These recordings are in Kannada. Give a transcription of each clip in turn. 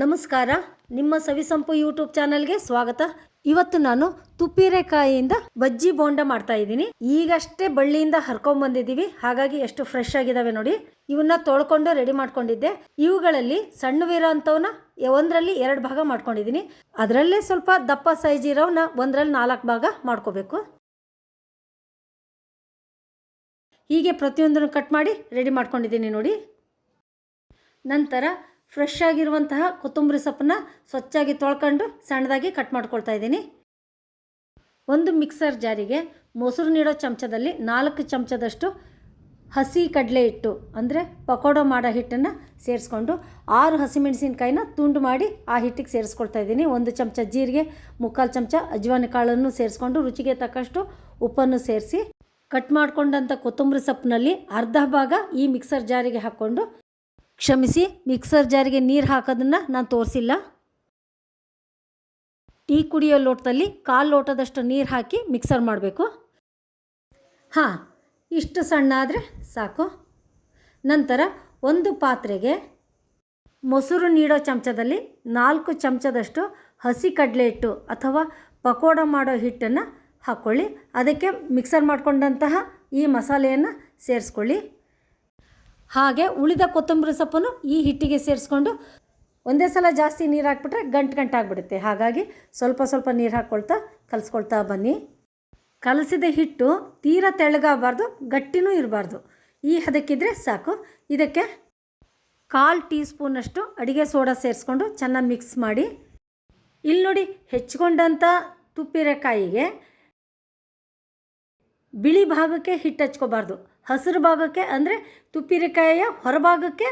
ನಮಸ್ಕಾರ. ನಿಮ್ಮ ಸವಿಸಂಪು ಯೂಟ್ಯೂಬ್ ಚಾನಲ್ಗೆ ಸ್ವಾಗತ. ಇವತ್ತು ನಾನು ತುಪ್ಪಿರೆಕಾಯಿಯಿಂದ ಬಜ್ಜಿ ಬೋಂಡ ಮಾಡ್ತಾ ಇದ್ದೀನಿ. ಈಗಷ್ಟೇ ಬಳ್ಳಿಯಿಂದ ಹರ್ಕೊಂಡ್ ಬಂದಿದ್ದೀವಿ. ಹಾಗಾಗಿ ಎಷ್ಟು ಫ್ರೆಶ್ ಆಗಿದಾವೆ ನೋಡಿ. ಇವನ್ನ ತೊಳ್ಕೊಂಡು ರೆಡಿ ಮಾಡ್ಕೊಂಡಿದ್ದೆ. ಇವುಗಳಲ್ಲಿ ಸಣ್ಣವಿರೋ ಅಂಥವನ್ನ ಒಂದರಲ್ಲಿ ಎರಡು ಭಾಗ ಮಾಡ್ಕೊಂಡಿದ್ದೀನಿ. ಅದರಲ್ಲೇ ಸ್ವಲ್ಪ ದಪ್ಪ ಸೈಜ್ ಇರೋವನ್ನ ಒಂದರಲ್ಲಿ ನಾಲ್ಕು ಭಾಗ ಮಾಡ್ಕೋಬೇಕು. ಹೀಗೆ ಪ್ರತಿಯೊಂದನ್ನು ಕಟ್ ಮಾಡಿ ರೆಡಿ ಮಾಡ್ಕೊಂಡಿದ್ದೀನಿ ನೋಡಿ. ನಂತರ ಫ್ರೆಶ್ ಆಗಿರುವಂತಹ ಕೊತ್ತಂಬರಿ ಸೊಪ್ಪನ್ನ ಸ್ವಚ್ಛಾಗಿ ತೊಳ್ಕೊಂಡು ಸಣ್ಣದಾಗಿ ಕಟ್ ಮಾಡ್ಕೊಳ್ತಾ ಇದ್ದೀನಿ. ಒಂದು ಮಿಕ್ಸರ್ ಜಾರಿಗೆ ಮೊಸರು ನೀಡೋ ಚಮಚದಲ್ಲಿ ನಾಲ್ಕು ಚಮಚದಷ್ಟು ಹಸಿ ಕಡಲೆ ಹಿಟ್ಟು, ಅಂದರೆ ಪಕೋಡೋ ಮಾಡೋ ಹಿಟ್ಟನ್ನು ಸೇರಿಸ್ಕೊಂಡು ಆರು ಹಸಿಮೆಣಸಿನ್ಕಾಯಿನ ತುಂಡು ಮಾಡಿ ಆ ಹಿಟ್ಟಿಗೆ ಸೇರಿಸ್ಕೊಳ್ತಾ ಇದ್ದೀನಿ. ಒಂದು ಚಮಚ ಜೀರಿಗೆ, ಮುಕ್ಕಾಲು ಚಮಚ ಅಜ್ವಾನ ಕಾಳನ್ನು ಸೇರಿಸ್ಕೊಂಡು ರುಚಿಗೆ ತಕ್ಕಷ್ಟು ಉಪ್ಪನ್ನು ಸೇರಿಸಿ ಕಟ್ ಮಾಡ್ಕೊಂಡಂಥ ಕೊತ್ತಂಬರಿ ಸೊಪ್ಪಿನಲ್ಲಿ ಅರ್ಧ ಭಾಗ ಈ ಮಿಕ್ಸರ್ ಜಾರಿಗೆ ಹಾಕ್ಕೊಂಡು ಕ್ಷಮಿಸಿ, ಮಿಕ್ಸರ್ ಜಾರಿಗೆ ನೀರು ಹಾಕೋದನ್ನು ನಾನು ತೋರಿಸಿಲ್ಲ. ಟೀ ಕುಡಿಯೋ ಲೋಟದಲ್ಲಿ ಕಾಲು ಲೋಟದಷ್ಟು ನೀರು ಹಾಕಿ ಮಿಕ್ಸರ್ ಮಾಡಬೇಕು. ಹಾಂ, ಇಷ್ಟು ಸಣ್ಣ ಆದರೆ ಸಾಕು. ನಂತರ ಒಂದು ಪಾತ್ರೆಗೆ ಮೊಸರು ನೀಡೋ ಚಮಚದಲ್ಲಿ ನಾಲ್ಕು ಚಮಚದಷ್ಟು ಹಸಿ ಕಡಲೆ ಹಿಟ್ಟು ಅಥವಾ ಪಕೋಡ ಮಾಡೋ ಹಿಟ್ಟನ್ನು ಹಾಕ್ಕೊಳ್ಳಿ ಅದಕ್ಕೆ ಮಿಕ್ಸರ್ ಮಾಡಿಕೊಂಡಂತಹ ಈ ಮಸಾಲೆಯನ್ನು ಸೇರಿಸ್ಕೊಳ್ಳಿ. ಹಾಗೆ ಉಳಿದ ಕೊತ್ತಂಬರಿ ಸೊಪ್ಪನ್ನು ಈ ಹಿಟ್ಟಿಗೆ ಸೇರಿಸ್ಕೊಂಡು ಒಂದೇ ಸಲ ಜಾಸ್ತಿ ನೀರು ಹಾಕ್ಬಿಟ್ರೆ ಗಂಟು ಗಂಟು ಆಗಿಬಿಡುತ್ತೆ. ಹಾಗಾಗಿ ಸ್ವಲ್ಪ ಸ್ವಲ್ಪ ನೀರು ಹಾಕ್ಕೊಳ್ತಾ ಕಲಿಸ್ಕೊಳ್ತಾ ಬನ್ನಿ. ಕಲಸಿದ ಹಿಟ್ಟು ತೀರ ತೆಳ್ಳಗಾಗಬಾರ್ದು ಗಟ್ಟಿನೂ ಇರಬಾರ್ದು. ಈ ಹದಕ್ಕಿದ್ರೆ ಸಾಕು. ಇದಕ್ಕೆ ಕಾಲು ಟೀ ಸ್ಪೂನಷ್ಟು ಅಡುಗೆ ಸೋಡಾ ಸೇರಿಸ್ಕೊಂಡು ಚೆನ್ನಾಗಿ ಮಿಕ್ಸ್ ಮಾಡಿ. ಇಲ್ಲಿ ನೋಡಿ ಹೆಚ್ಕೊಂಡಂಥ ತುಪ್ಪಿರೆಕಾಯಿಗೆ ಬಿಳಿ ಭಾಗಕ್ಕೆ ಹಿಟ್ಟು ಹಚ್ಕೋಬಾರ್ದು. ಹಸಿರು ಭಾಗಕ್ಕೆ ಅಂದರೆ ತುಪ್ಪಿರಿಕಾಯಿಯ ಹೊರಭಾಗಕ್ಕೆ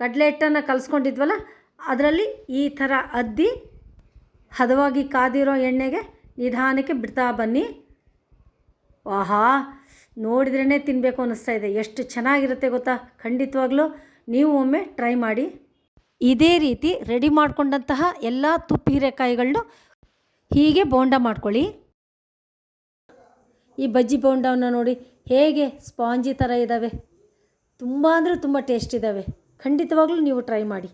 ಕಡಲೆ ಹಿಟ್ಟನ್ನು ಕಲಿಸ್ಕೊಂಡಿದ್ವಲ್ಲ, ಅದರಲ್ಲಿ ಈ ಥರ ಅದ್ದಿ ಹದವಾಗಿ ಕಾದಿರೋ ಎಣ್ಣೆಗೆ ನಿಧಾನಕ್ಕೆ ಬಿಡ್ತಾ ಬನ್ನಿ. ಆಹಾ ನೋಡಿದ್ರೇ ತಿನ್ನಬೇಕು ಅನ್ನಿಸ್ತಾ ಇದೆ. ಎಷ್ಟು ಚೆನ್ನಾಗಿರುತ್ತೆ ಗೊತ್ತಾ? ಖಂಡಿತವಾಗ್ಲೂ ನೀವು ಒಮ್ಮೆ ಟ್ರೈ ಮಾಡಿ. ಇದೇ ರೀತಿ ರೆಡಿ ಮಾಡಿಕೊಂಡಂತಹ ಎಲ್ಲ ತುಪ್ಪ ಹೀರೆಕಾಯಿಗಳನ್ನು ಹೀಗೆ ಬೋಂಡ ಮಾಡ್ಕೊಳ್ಳಿ. ಈ ಬಜ್ಜಿ ಬೋಂಡವನ್ನು ನೋಡಿ ಹೇಗೆ ಸ್ಪಾಂಜಿ ಥರ ಇದ್ದಾವೆ ತುಂಬ ಅಂದರೆ ತುಂಬ ಟೇಸ್ಟ್ ಇದ್ದಾವೆ ಖಂಡಿತವಾಗಲೂ ನೀವು ಟ್ರೈ ಮಾಡಿ.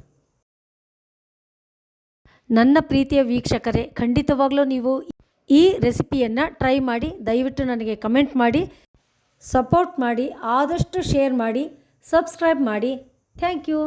ನನ್ನ ಪ್ರೀತಿಯ ವೀಕ್ಷಕರೇ, ಖಂಡಿತವಾಗಲೂ ನೀವು ಈ ರೆಸಿಪಿಯನ್ನು ಟ್ರೈ ಮಾಡಿ, ದಯವಿಟ್ಟು ನನಗೆ ಕಮೆಂಟ್ ಮಾಡಿ, ಸಪೋರ್ಟ್ ಮಾಡಿ, ಆದಷ್ಟು ಶೇರ್ ಮಾಡಿ, ಸಬ್ಸ್ಕ್ರೈಬ್ ಮಾಡಿ. Thank you.